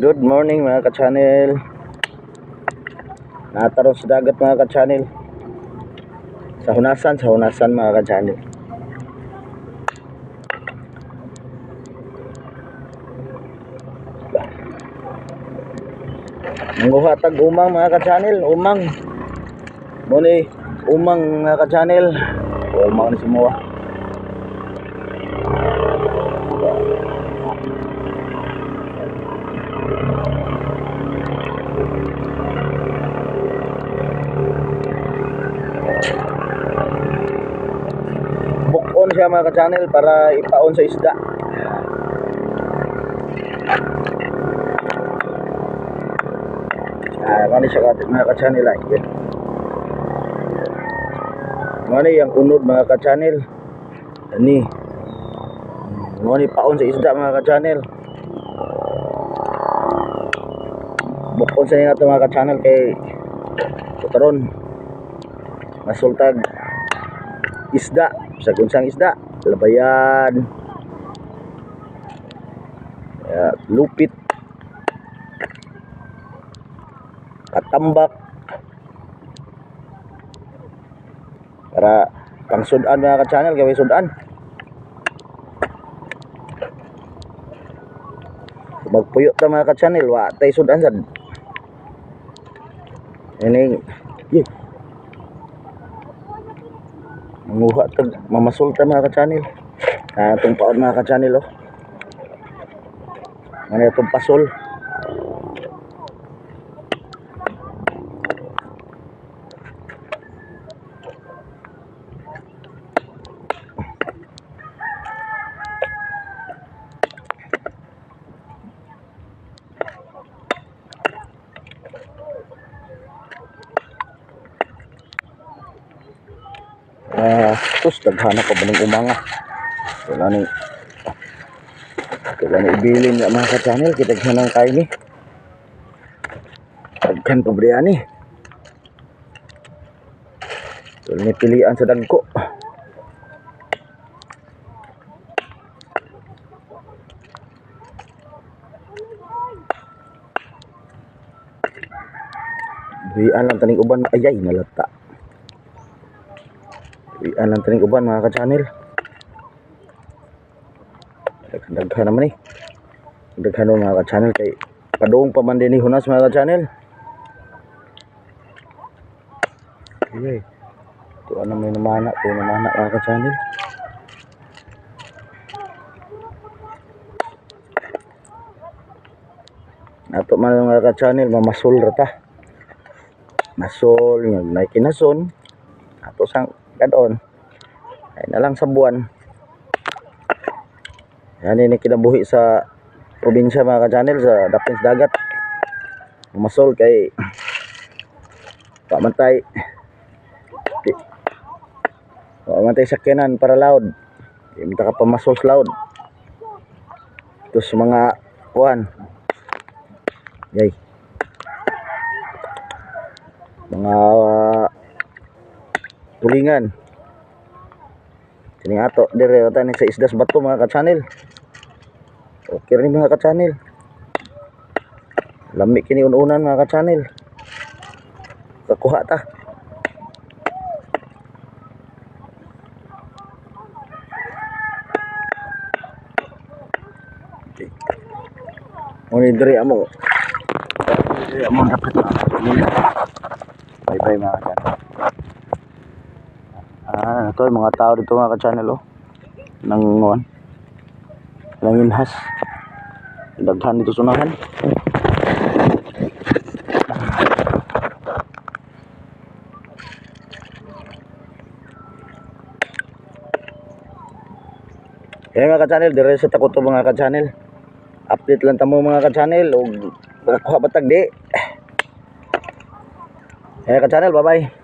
Good morning mga ka-channel. Nataron sa dagat mga ka-channel. Sa hunasan, sa hunasan mga ka-channel. Manguha tag umang mga ka-channel, umang. Muni, umang mga ka-channel. Umang ni semua. Siya mga ka-channel para ipaon sa isda. Ah, kani siya ka mga ka-channel ay. Yan. Ngani yang unod mga ka-channel. Ani. Ngani paon sa isda mga ka-channel. Bukon sa inyo mga ka-channel kay Putaron. Masultag isda sa kunsang isda. Labayan ya, lupit. Katambak. Para pang sudan mga ka-channel gawin sudan. Magpuyo ta mga ka-channel wa tay sudan sad ini. Manguha tag mamasulta mga ka-channel. Ah itong paon mga ka-channel oh. Ano itong pasol Ah, tus daghanap pa ba ng umanga? Wala ni wala ni ibilin nga mga ka-channel kita ng kain ni. Daghan pa ba ni? Wala ni pilian sa dagko. Biyan lang taning uban ayay nalata. Iyan lang taning uban mga ka-channel. Daghan daghan naman eh. Daghan nun, mga ka-channel kay padung pa man din ni Hunas mga ka-channel. Ayay. Ito ano may namana, ito namana mga ka-channel. Ato man mga ka-channel, mamasol rata. Masol, yung may kinason. Ato sang kadon ay na lang sa buwan. Yan ini kinabuhi sa probinsya mga ka-channel sa Dapins Dagat. Masol kay pamantay. Pamantay sakyanan para loud di mo ka pamasol sa loud sa mga kuhan yay. Mga uh, tulingan Kini ato dire ata ni sa isdas bato mga ka-channel. Okay rin mga ka-channel. Lami kini ununan mga ka-channel. Kakuha ta. Muni dire amo. Dire amo dapat. Bye bye mga ka-channel. Ah, ito mga tao dito mga ka-channel oh. Nang one. Nanginhas. Daghan dito sunahan. Kaya mga ka-channel, dire sa takot mga ka-channel. Update lang tamo mga ka-channel o bakakuha batag di. Kaya ka-channel, bye-bye.